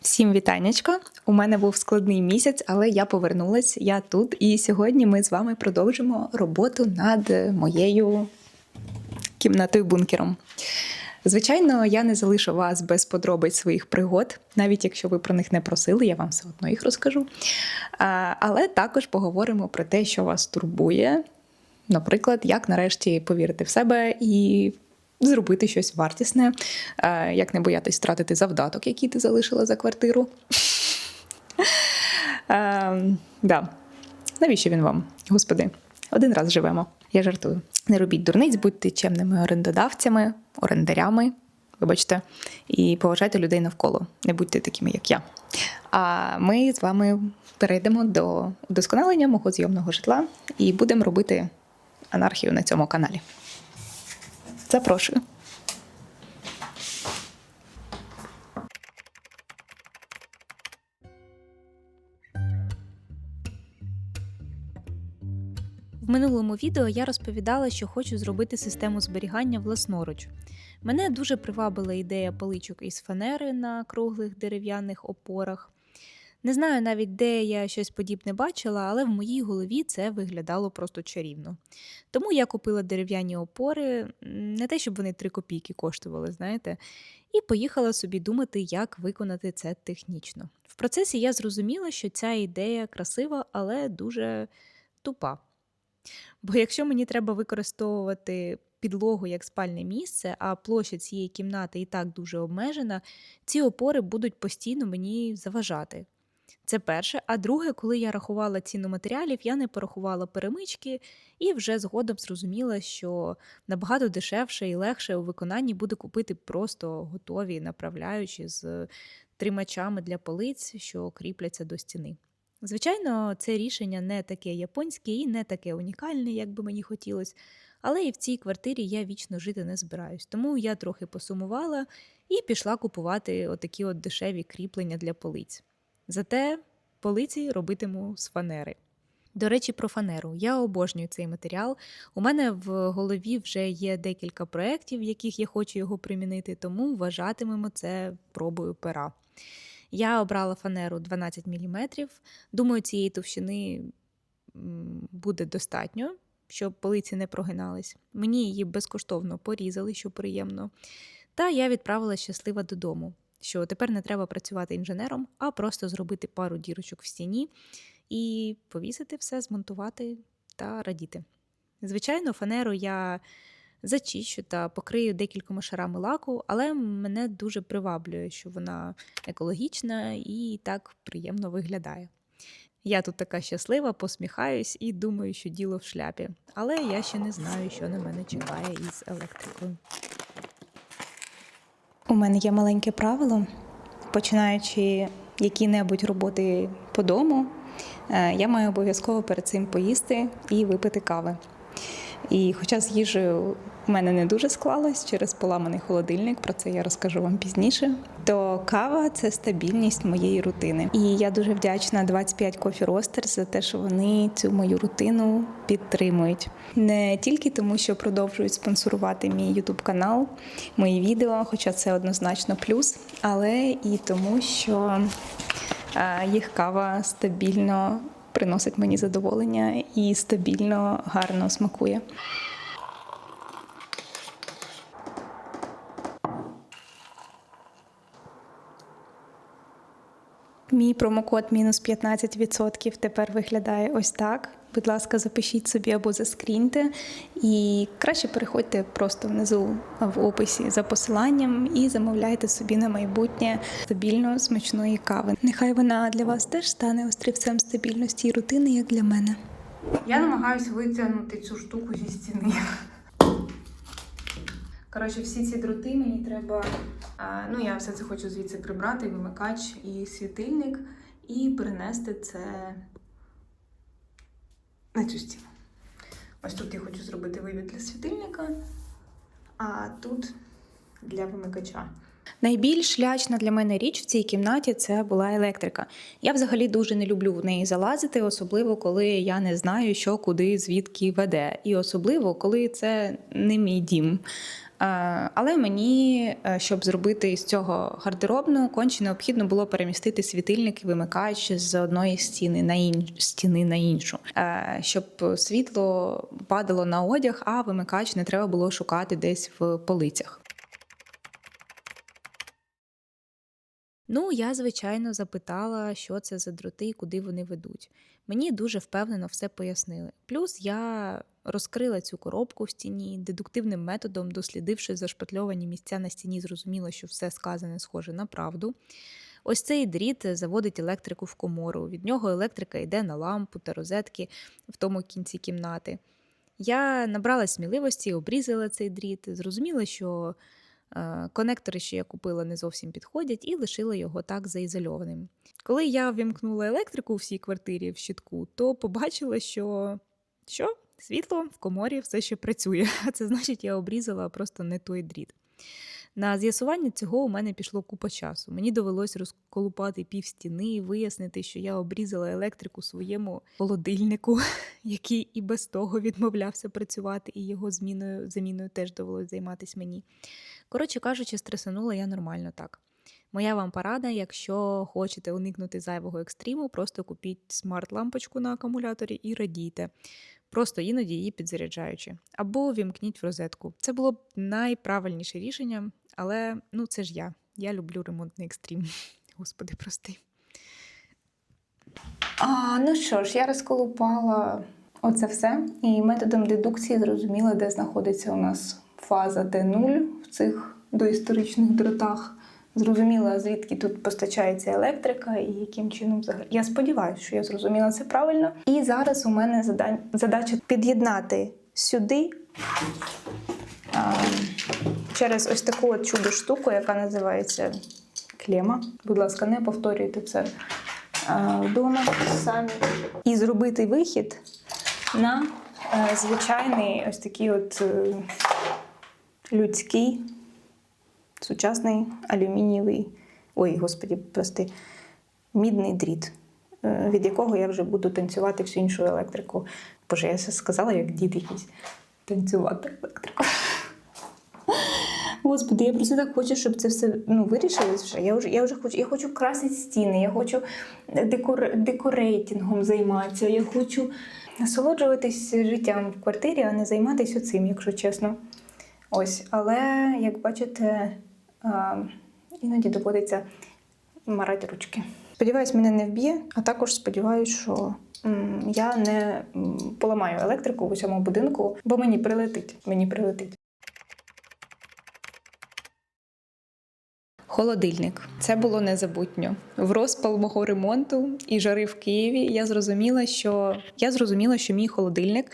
Всім вітаннячко. У мене був складний місяць, але я повернулась. Я тут, і сьогодні ми з вами продовжимо роботу над моєю кімнатою бункером. Звичайно, я не залишу вас без подробиць своїх пригод, навіть якщо ви про них не просили, я вам все одно їх розкажу. Але також поговоримо про те, що вас турбує. Наприклад, як нарешті повірити в себе і зробити щось вартісне, е, як не боятись втратити завдаток, який ти залишила за квартиру. Е, да. Навіщо він вам, господи? Один раз живемо. Я жартую. Не робіть дурниць, будьте чемними орендодавцями, орендарями, вибачте, і поважайте людей навколо. Не будьте такими, як я. А ми з вами перейдемо до удосконалення мого зйомного житла і будемо робити анархію на цьому каналі. Запрошую. В минулому відео я розповідала, що хочу зробити систему зберігання власноруч. Мене дуже привабила ідея поличок із фанери на круглих дерев'яних опорах. Не знаю навіть, де я щось подібне бачила, але в моїй голові це виглядало просто чарівно. Тому я купила дерев'яні опори, не те, щоб вони 3 копійки коштували, знаєте, і поїхала собі думати, як виконати це технічно. В процесі я зрозуміла, що ця ідея красива, але дуже тупа. Бо якщо мені треба використовувати підлогу як спальне місце, а площа цієї кімнати і так дуже обмежена, ці опори будуть постійно мені заважати. Це перше. А друге, коли я рахувала ціну матеріалів, я не порахувала перемички і вже згодом зрозуміла, що набагато дешевше і легше у виконанні буде купити просто готові направляючі з тримачами для полиць, що кріпляться до стіни. Звичайно, це рішення не таке японське і не таке унікальне, як би мені хотілося, але і в цій квартирі я вічно жити не збираюсь. Тому я трохи посумувала і пішла купувати отакі от дешеві кріплення для полиць. Зате полиці робитиму з фанери. До речі, про фанеру. Я обожнюю цей матеріал. У мене в голові вже є декілька проєктів, в яких я хочу його примінити, тому вважатимемо це пробою пера. Я обрала фанеру 12 мм. Думаю, цієї товщини буде достатньо, щоб полиці не прогинались. Мені її безкоштовно порізали, що приємно. Та я відправила щаслива додому, що тепер не треба працювати інженером, а просто зробити пару дірочок в стіні і повісити все, змонтувати та радіти. Звичайно, фанеру я зачищу та покрию декількома шарами лаку, але мене дуже приваблює, що вона екологічна і так приємно виглядає. Я тут така щаслива, посміхаюсь і думаю, що діло в шляпі. Але я ще не знаю, що на мене чекає із електрикою. У мене є маленьке правило, починаючи які-небудь роботи по дому, е, я маю обов'язково перед цим поїсти і випити кави. І хоча з їжею в мене не дуже склалось через поламаний холодильник, про це я розкажу вам пізніше. То кава це стабільність моєї рутини. І я дуже вдячна 25 Coffee Roasters за те, що вони цю мою рутину підтримують. Не тільки тому, що продовжують спонсорувати мій YouTube канал, мої відео, хоча це однозначно плюс, але і тому, що е, їх кава стабільно приносить мені задоволення і стабільно гарно смакує. Мій промокод мінус 15% тепер виглядає ось так. Будь ласка, запишіть собі або заскріньте. І краще переходьте просто внизу в описі за посиланням і замовляйте собі на майбутнє стабільно смачної кави. Нехай вона для вас теж стане острівцем стабільності і рутини, як для мене. Я намагаюся витягнути цю штуку зі стіни. Коротше, всі ці дроти мені треба. Ну, я все це хочу звідси прибрати, вимикач і світильник, і перенести це на цю стіну. Ось тут я хочу зробити вивід для світильника, а тут для вимикача. Найбільш лячна для мене річ в цій кімнаті це була електрика. Я взагалі дуже не люблю в неї залазити, особливо коли я не знаю, що куди звідки веде, і особливо коли це не мій дім. Е, Але мені, е, щоб зробити з цього гардеробну, конче необхідно було перемістити світильник і вимикач з одної стіни на ін... стіни на іншу, Е, щоб світло падало на одяг, а вимикач не треба було шукати десь в полицях. Ну, я, звичайно, запитала, що це за дроти і куди вони ведуть. Мені дуже впевнено все пояснили. Плюс я розкрила цю коробку в стіні, дедуктивним методом, дослідивши зашпатльовані місця на стіні, зрозуміло, що все сказане схоже на правду. Ось цей дріт заводить електрику в комору. Від нього електрика йде на лампу та розетки в тому кінці кімнати. Я набрала сміливості, обрізала цей дріт, зрозуміла, що е, конектори, що я купила, не зовсім підходять, і лишила його так заізольованим. Коли я вімкнула електрику у всій квартирі в щитку, то побачила, що, що світло в коморі все ще працює. А це значить, я обрізала просто не той дріт. На з'ясування цього у мене пішло купа часу. Мені довелось розколупати пів стіни, вияснити, що я обрізала електрику своєму холодильнику, який і без того відмовлявся працювати, і його зміною заміною теж довелось займатися мені. Коротше кажучи, стресанула я нормально так. Моя вам порада, якщо хочете уникнути зайвого екстриму, просто купіть смарт-лампочку на акумуляторі і радійте. Просто іноді її підзаряджаючи. Або вімкніть в розетку. Це було б найправильніше рішення, але ну це ж я. Я люблю ремонтний екстрім. Господи, прости. А, ну що ж, я розколупала оце все і методом дедукції зрозуміла, де знаходиться у нас фаза Т0 в цих доісторичних дротах. Зрозуміла, звідки тут постачається електрика і яким чином взагалі. Я сподіваюся, що я зрозуміла це правильно. І зараз у мене зада- задача під'єднати сюди а, через ось таку от чудо штуку, яка називається клема. Будь ласка, не повторюйте це а, вдома самі. І зробити вихід на е, звичайний ось такий от е, людський сучасний алюмінієвий, ой, господі, прости, мідний дріт, е, від якого я вже буду танцювати всю іншу електрику. Боже, я сказала, як дід якийсь танцювати електрику. Господи, я просто так хочу, щоб це все ну, вирішилось вже. Я вже, я вже хочу, я хочу красити стіни, я хочу декор, декорейтингом займатися, я хочу насолоджуватись життям в квартирі, а не займатися цим, якщо чесно. Ось, але як бачите, іноді доводиться марати ручки. Сподіваюсь, мене не вб'є, а також сподіваюся, що я не поламаю електрику в усьому будинку, бо мені прилетить. Мені прилетить. Холодильник. Це було незабутньо. В розпал мого ремонту і жари в Києві я зрозуміла, що я зрозуміла, що мій холодильник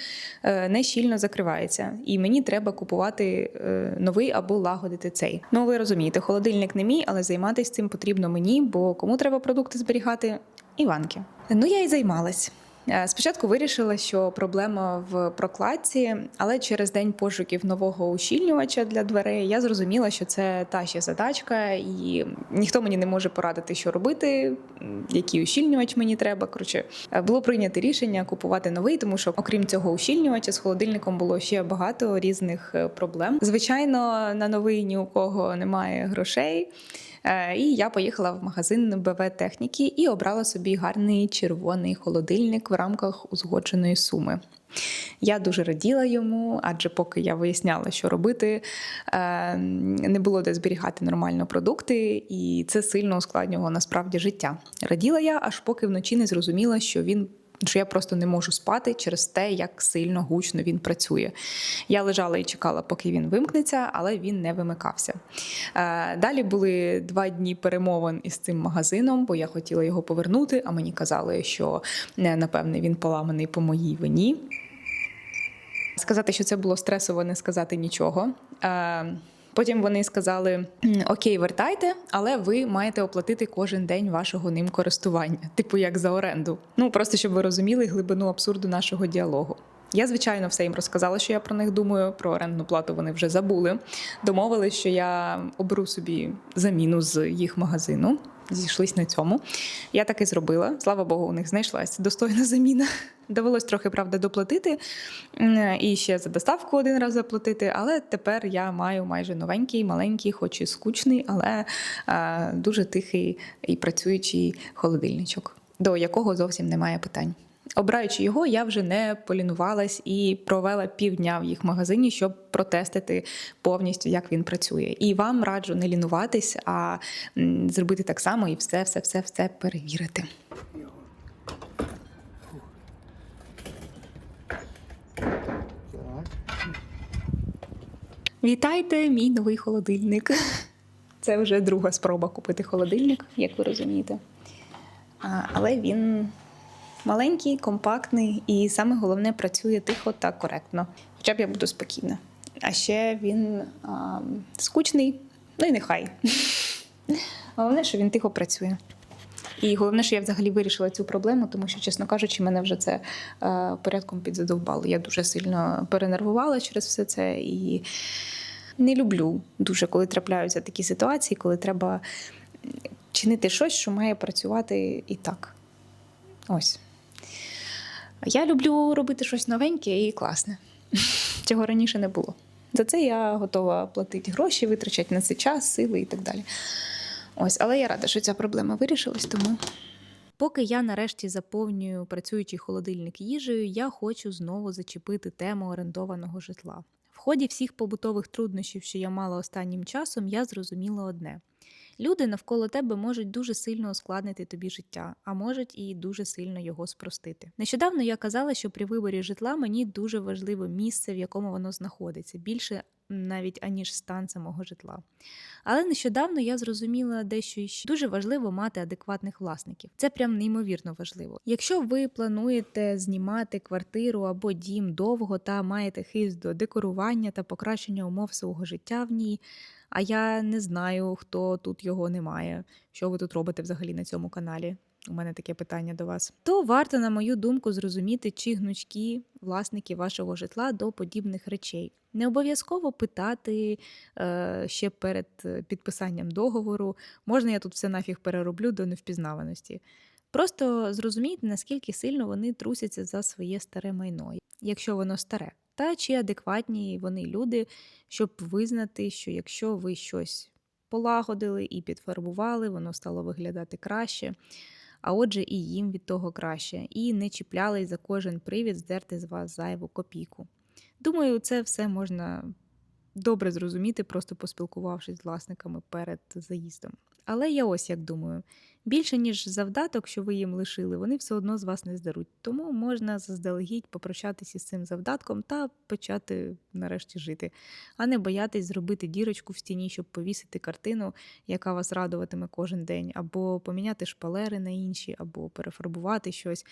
е, не щільно закривається, і мені треба купувати е, новий або лагодити цей. Ну ви розумієте, холодильник не мій, але займатися цим потрібно мені, бо кому треба продукти зберігати? Іванки. Ну я і займалась. Е, Спочатку вирішила, що проблема в прокладці, але через день пошуків нового ущільнювача для дверей я зрозуміла, що це та ще задачка, і ніхто мені не може порадити, що робити, який ущільнювач мені треба. Коротше, е, було прийнято рішення купувати новий, тому що окрім цього ущільнювача з холодильником було ще багато різних е, проблем. Звичайно, на новий ні у кого немає грошей. Е, І я поїхала в магазин БВ техніки і обрала собі гарний червоний холодильник в рамках узгодженої суми. Я дуже раділа йому, адже поки я виясняла, що робити, е, не було де зберігати нормально продукти, і це сильно ускладнювало насправді життя. Раділа я, аж поки вночі не зрозуміла, що він. Що я просто не можу спати через те, як сильно гучно він працює. Я лежала і чекала, поки він вимкнеться, але він не вимикався. Е, Далі були два дні перемовин із цим магазином, бо я хотіла його повернути, а мені казали, що е, напевне він поламаний по моїй вині. Сказати, що це було стресово, не сказати нічого. Потім вони сказали: Окей, вертайте, але ви маєте оплатити кожен день вашого ним користування, типу як за оренду. Ну просто щоб ви розуміли глибину абсурду нашого діалогу. Я, звичайно, все їм розказала, що я про них думаю. Про орендну плату вони вже забули. Домовились, що я оберу собі заміну з їх магазину. Зійшлись на цьому. Я так і зробила. Слава Богу, у них знайшлась достойна заміна. Довелось трохи, правда, доплатити і ще за доставку один раз заплатити. Але тепер я маю майже новенький, маленький, хоч і скучний, але дуже тихий і працюючий холодильничок, до якого зовсім немає питань. Обираючи його, я вже не полінувалась і провела півдня в їх магазині, щоб протестити повністю, як він працює. І вам раджу не лінуватись, а зробити так само і все, все, все, все перевірити. Вітайте, мій новий холодильник. Це вже друга спроба купити холодильник, як ви розумієте. Але він маленький, компактний і саме головне працює тихо та коректно. Хоча б я буду спокійна. А ще він а, скучний, ну і нехай. Головне, що він тихо працює. І головне, що я взагалі вирішила цю проблему, тому що, чесно кажучи, мене вже це е, порядком підзадовбало. Я дуже сильно перенервувала через все це і не люблю дуже, коли трапляються такі ситуації, коли треба чинити щось, що має працювати і так. Ось. Я люблю робити щось новеньке і класне, чого раніше не було. За це я готова платити гроші, витрачати на це час, сили і так далі. Ось, але я рада, що ця проблема вирішилась, тому Поки я нарешті заповнюю працюючий холодильник їжею, я хочу знову зачепити тему орендованого житла. В ході всіх побутових труднощів, що я мала останнім часом, я зрозуміла одне: люди навколо тебе можуть дуже сильно ускладнити тобі життя, а можуть і дуже сильно його спростити. Нещодавно я казала, що при виборі житла мені дуже важливо місце, в якому воно знаходиться, більше навіть аніж стан самого житла. Але нещодавно я зрозуміла дещо іще. Дуже важливо мати адекватних власників. Це прям неймовірно важливо. Якщо ви плануєте знімати квартиру або дім довго та маєте хист до декорування та покращення умов свого життя в ній. А я не знаю, хто тут його не має. Що ви тут робите взагалі на цьому каналі? У мене таке питання до вас. То варто, на мою думку, зрозуміти, чи гнучкі власники вашого житла до подібних речей. Не обов'язково питати е, ще перед е, підписанням договору, можна я тут все нафіг перероблю до невпізнаваності. Просто зрозумійте, наскільки сильно вони трусяться за своє старе майно, якщо воно старе, та чи адекватні вони люди, щоб визнати, що якщо ви щось полагодили і підфарбували, воно стало виглядати краще. А отже, і їм від того краще, і не чіплялись за кожен привід здерти з вас зайву копійку. Думаю, це все можна добре зрозуміти, просто поспілкувавшись з власниками перед заїздом. Але я ось як думаю: більше ніж завдаток, що ви їм лишили, вони все одно з вас не здаруть. Тому можна заздалегідь попрощатися з цим завдатком та почати нарешті жити, а не боятись зробити дірочку в стіні, щоб повісити картину, яка вас радуватиме кожен день, або поміняти шпалери на інші, або перефарбувати щось.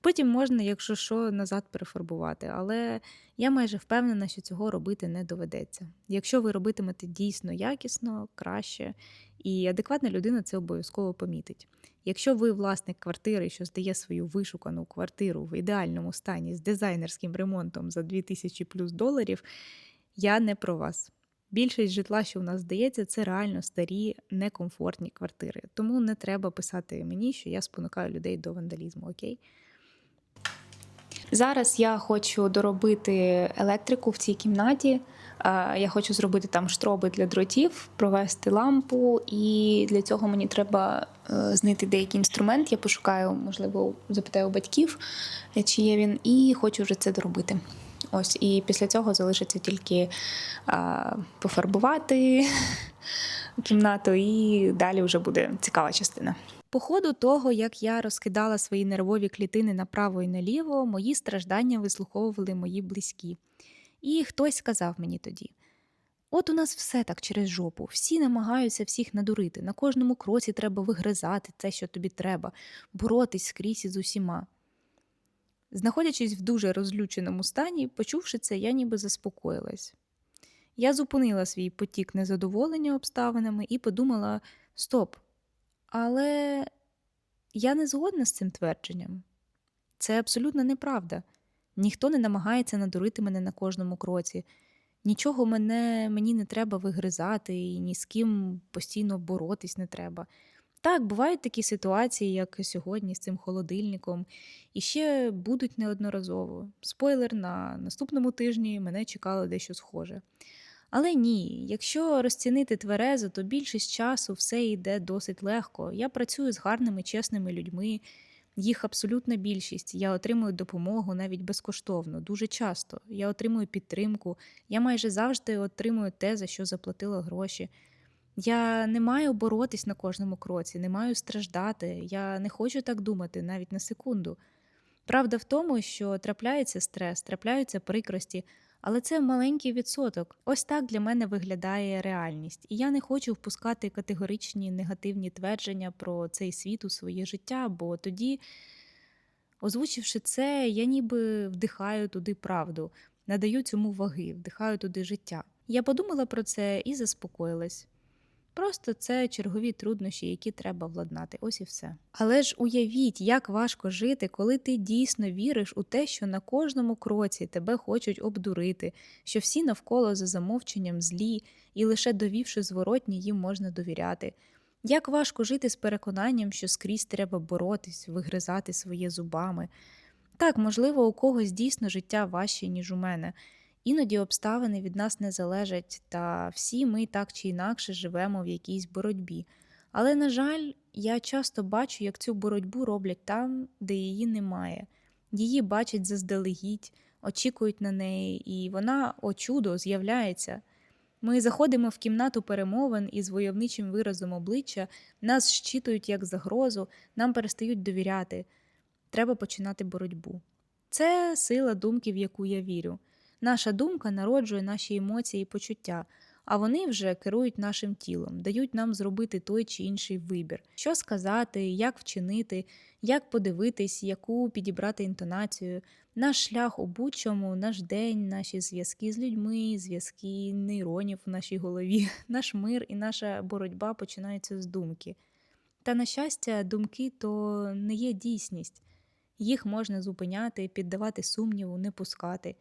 Потім можна, якщо що, назад перефарбувати, але я майже впевнена, що цього робити не доведеться. Якщо ви робитимете дійсно якісно, краще, і адекватна людина це обов'язково помітить. Якщо ви власник квартири, що здає свою вишукану квартиру в ідеальному стані з дизайнерським ремонтом за 2000 плюс доларів, я не про вас. Більшість житла, що в нас здається, це реально старі, некомфортні квартири. Тому не треба писати мені, що я спонукаю людей до вандалізму, окей? Зараз я хочу доробити електрику в цій кімнаті. Е, Я хочу зробити там штроби для дротів, провести лампу, і для цього мені треба е, знайти деякий інструмент. Я пошукаю, можливо, запитаю у батьків, е, чи є він, і хочу вже це доробити. Ось, і після цього залишиться тільки а, пофарбувати кімнату, і далі вже буде цікава частина. По ходу того, як я розкидала свої нервові клітини направо і наліво, мої страждання вислуховували мої близькі. І хтось сказав мені тоді: от у нас все так через жопу, всі намагаються всіх надурити. На кожному кроці треба вигризати те, що тобі треба, боротись скрізь із усіма. Знаходячись в дуже розлюченому стані, почувши це, я ніби заспокоїлась. Я зупинила свій потік незадоволення обставинами і подумала: стоп, але я не згодна з цим твердженням. Це абсолютно неправда. Ніхто не намагається надурити мене на кожному кроці. Нічого мене, мені не треба вигризати і ні з ким постійно боротись не треба. Так, бувають такі ситуації, як сьогодні з цим холодильником, і ще будуть неодноразово. Спойлер, на наступному тижні мене чекало дещо схоже. Але ні, якщо розцінити тверезо, то більшість часу все йде досить легко. Я працюю з гарними, чесними людьми, їх абсолютна більшість. Я отримую допомогу навіть безкоштовно, дуже часто. Я отримую підтримку, я майже завжди отримую те, за що заплатила гроші. Я не маю боротись на кожному кроці, не маю страждати. Я не хочу так думати навіть на секунду. Правда в тому, що трапляється стрес, трапляються прикрості, але це маленький відсоток. Ось так для мене виглядає реальність. І я не хочу впускати категоричні негативні твердження про цей світ у своє життя, бо тоді, озвучивши це, я ніби вдихаю туди правду, надаю цьому ваги, вдихаю туди життя. Я подумала про це і заспокоїлась. Просто це чергові труднощі, які треба владнати. Ось і все. Але ж уявіть, як важко жити, коли ти дійсно віриш у те, що на кожному кроці тебе хочуть обдурити, що всі навколо за замовченням злі, і лише довівши зворотні, їм можна довіряти. Як важко жити з переконанням, що скрізь треба боротись, вигризати своє зубами. Так, можливо, у когось дійсно життя важче, ніж у мене. Іноді обставини від нас не залежать, та всі ми так чи інакше живемо в якійсь боротьбі. Але, на жаль, я часто бачу, як цю боротьбу роблять там, де її немає. Її бачать заздалегідь, очікують на неї, і вона, о чудо, з'являється. Ми заходимо в кімнату перемовин із войовничим виразом обличчя, нас щитують як загрозу, нам перестають довіряти. Треба починати боротьбу. Це сила думки, в яку я вірю. Наша думка народжує наші емоції і почуття, а вони вже керують нашим тілом, дають нам зробити той чи інший вибір, що сказати, як вчинити, як подивитись, яку підібрати інтонацію. Наш шлях у будь-чому, наш день, наші зв'язки з людьми, зв'язки нейронів в нашій голові, наш мир і наша боротьба починаються з думки. Та, на щастя, думки то не є дійсність. Їх можна зупиняти, піддавати сумніву, не пускати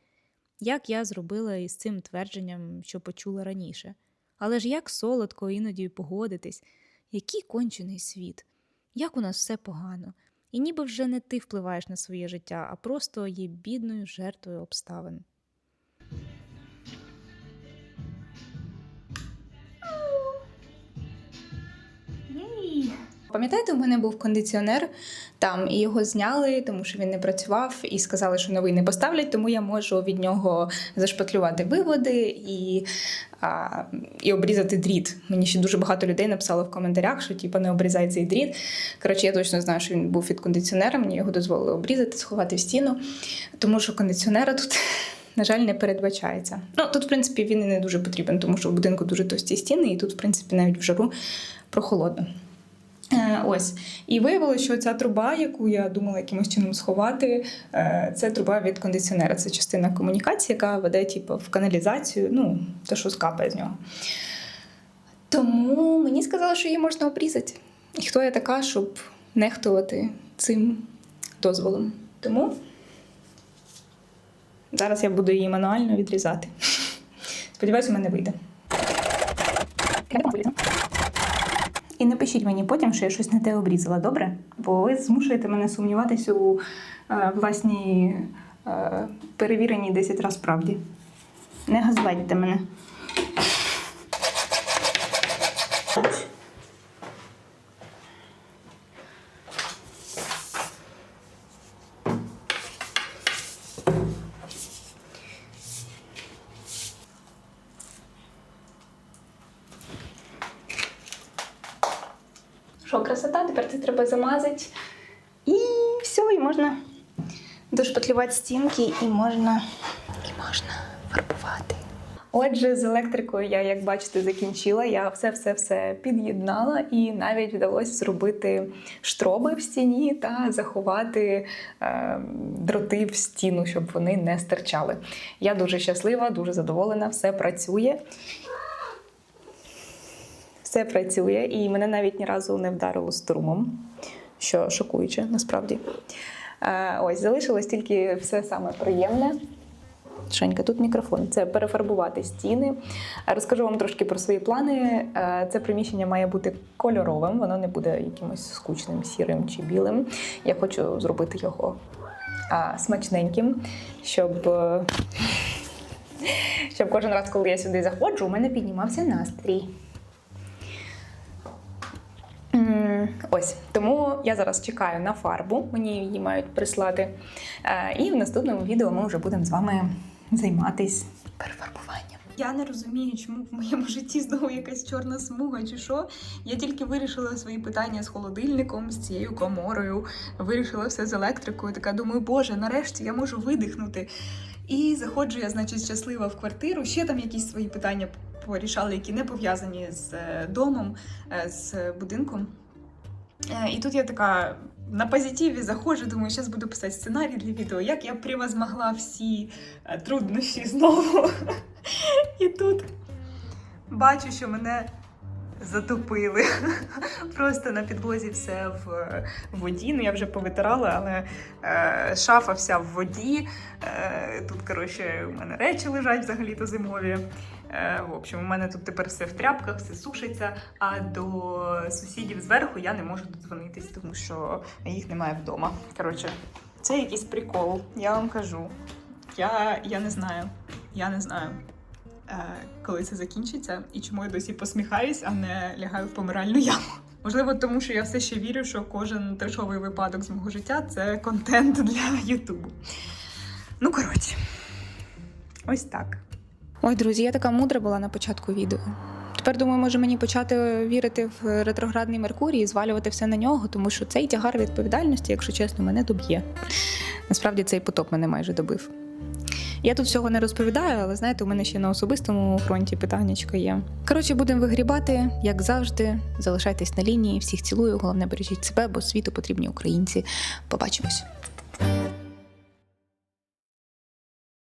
як я зробила із цим твердженням, що почула раніше. Але ж як солодко іноді погодитись, який кончений світ, як у нас все погано, і ніби вже не ти впливаєш на своє життя, а просто є бідною жертвою обставин. Пам'ятаєте, у мене був кондиціонер там, і його зняли, тому що він не працював, і сказали, що новий не поставлять, тому я можу від нього зашпатлювати виводи і, а, і обрізати дріт. Мені ще дуже багато людей написало в коментарях, що типу, не обрізай цей дріт. Коротше, я точно знаю, що він був від кондиціонера, мені його дозволили обрізати, сховати в стіну, тому що кондиціонера тут. На жаль, не передбачається. Ну тут, в принципі, він і не дуже потрібен, тому що в будинку дуже товсті стіни, і тут, в принципі, навіть в жару прохолодно. Е, Ось і виявилося, що ця труба, яку я думала якимось чином сховати, е, це труба від кондиціонера. Це частина комунікації, яка веде типу, в каналізацію, ну, те, що скапає з нього. Тому мені сказали, що її можна обрізати. І хто я така, щоб нехтувати цим дозволом. Тому зараз я буду її мануально відрізати. Сподіваюся, у мене вийде. І не пишіть мені потім, що я щось не те обрізала, добре? Бо ви змушуєте мене сумніватися у е, власній е, перевіреній 10 разів правді. Не газлайтте мене. Що, красота, тепер треба. І все, і можна дошпатлювати стінки, і можна, і можна фарбувати. Отже, з електрикою я, як бачите, закінчила. Я все-все-все під'єднала і навіть вдалося зробити штроби в стіні та заховати е, дроти в стіну, щоб вони не стирчали. Я дуже щаслива, дуже задоволена, все працює. Все працює, і мене навіть ні разу не вдарило струмом, що шокуюче насправді. Е, Ось залишилось тільки все саме приємне. Шенька, тут мікрофон. Це перефарбувати стіни. Розкажу вам трошки про свої плани. Е, Це приміщення має бути кольоровим, воно не буде якимось скучним, сірим чи білим. Я хочу зробити його смачненьким, щоб, е, щоб кожен раз, коли я сюди заходжу, у мене піднімався настрій. Ось тому я зараз чекаю на фарбу. Мені її мають прислати. Е, І в наступному відео ми вже будемо з вами займатись перефарбуванням. Я не розумію, чому в моєму житті знову якась чорна смуга чи що. Я тільки вирішила свої питання з холодильником, з цією коморою, вирішила все з електрикою. Така думаю, боже, нарешті я можу видихнути. І заходжу я, значить, щаслива в квартиру. Ще там якісь свої питання порішали, які не пов'язані з е, домом, е, з будинком. Е, І тут я така на позитиві заходжу, думаю, зараз буду писати сценарій для відео, як я превозмогла всі е, труднощі знову. І тут бачу, що мене затопили. Просто на підлозі все в воді. Ну я вже повитирала, але е, шафа вся в воді. Е, тут, коротше, у мене речі лежать взагалі-то зимові. Е, в общем, у мене тут тепер все в тряпках, все сушиться. А до сусідів зверху я не можу додзвонитись, тому що їх немає вдома. Коротше, це якийсь прикол, я вам кажу. Я, я не знаю. Я не знаю, е, коли це закінчиться і чому я досі посміхаюсь, а не лягаю в помиральну яму. Можливо, тому що я все ще вірю, що кожен трешовий випадок з мого життя це контент для Ютубу. Ну, коротше, ось так. Ой, друзі, я така мудра була на початку відео. Тепер думаю, може мені почати вірити в ретроградний Меркурій і звалювати все на нього, тому що цей тягар відповідальності, якщо чесно, мене доб'є. Насправді цей потоп мене майже добив. Я тут всього не розповідаю, але знаєте, у мене ще на особистому фронті питаннячко є. Коротше, будемо вигрібати, як завжди. Залишайтесь на лінії. Всіх цілую. Головне бережіть себе, бо світу потрібні українці. Побачимось.